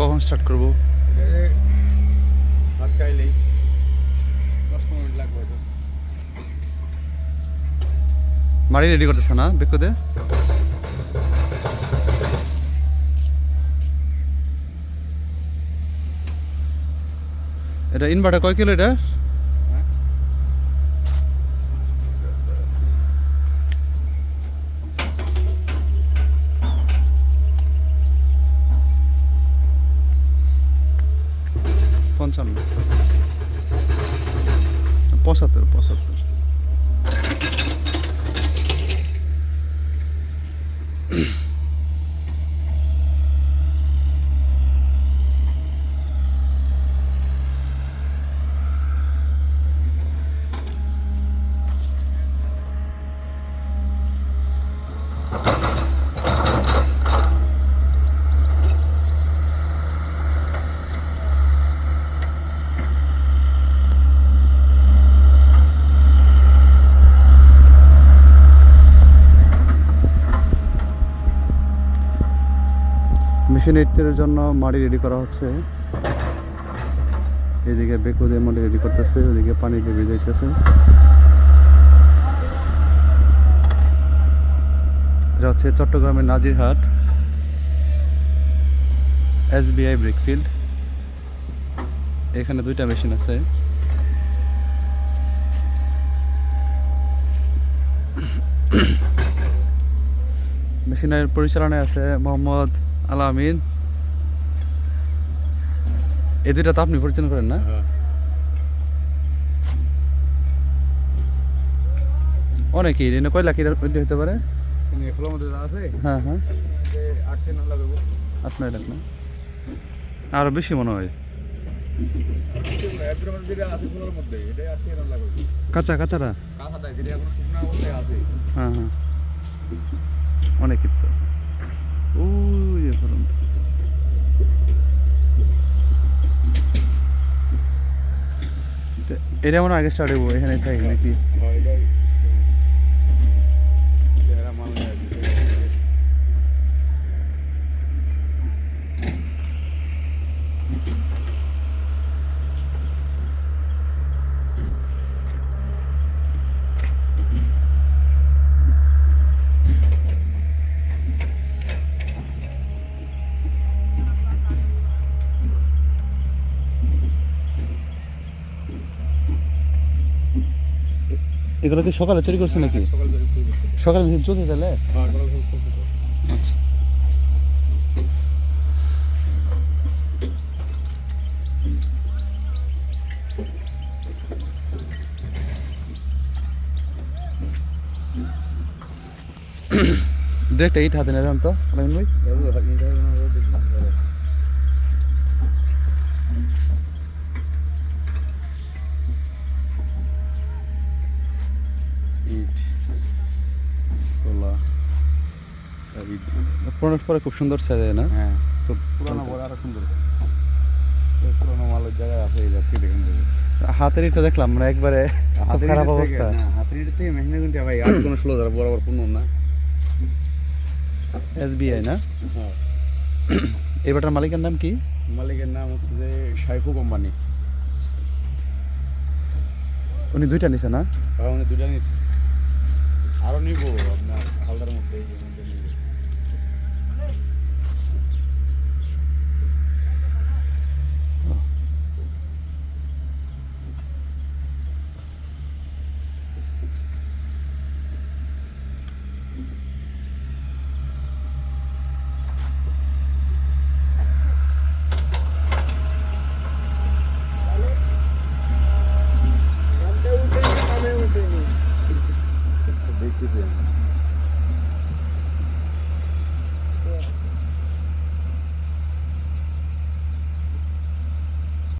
কখন স্টার্ট করব? ভাত খাইলেই দশ পনেরো মিনিট লাগবে হয়তো। রেডি করতেছে না বেকুদে এটা ইনভার্টার কয় কিলো এটা হ্যাঁ পঞ্চান্ন। পঁচাত্তর পঁচাত্তর। মেশিন এইটের জন্য মাড়ি রেডি করা হচ্ছে। এদিকে বেকু দিয়ে মাড়ি রেডি করতেছে, ওদিকে পানি দিয়ে ভিজাইতেছে। এটা হচ্ছে চট্টগ্রামের নাজিরহাট এসবিআই ব্রিকফিল্ড। এখানে দুইটা মেশিন আছে। মেশিনের পরিচালনায় আছে মোহাম্মদ আলামিন এই দুইটা তো আপনি পরিচালনা করেন না? হ্যাঁ। অনেকেই এনে কয় লাখ এটা হতে পারে? হ্যাঁ হ্যাঁ। না? আরও বেশি মনে হয়। একদম মধ্যে যেটা আছে। ফুলের মধ্যে এটাই আট থেকে নয় লাগবে কাঁচা কাঁচাটা কাঁচাটাই যেটা এখন শুকনো অবস্থায় আছে হ্যাঁ হ্যাঁ অনেকই তো ওই এ পর্যন্ত তো এটা মনে হয় আগে স্টার্ট হইব এখানে থাকি নাকি? Thank এটাই এগুলো কি সকালে তৈরি করছে নাকি? সকাল হবে। সকালে মেশিন চলতে তাহলে? হ্যাঁ। আচ্ছা। দু একটা ইট হাতে না জানতো ভাই পুরোনো পরে খুব সুন্দর সাজায় না? হ্যাঁ। খুব পুরানো বড় আরও সুন্দর। পুরানো মালের জায়গায় আছে এই যাচ্ছি দেখেন হাতের ইটটা দেখলাম মানে একবারে। খারাপ অবস্থা। হাতের ইটের থেকে মেহনে কিন্তু ভাই আর কোনো ষোলো হাজার বরাবর পূর্ণ না। এসবিআই না? হ্যাঁ। এবারটার মালিকের নাম কি? মালিকের নাম হচ্ছে যে সাইফু কোম্পানি। উনি দুইটা নিছে না? আর উনি দুটা নিয়েছে আরও নিব আপনার হালদার মধ্যে। викидемо.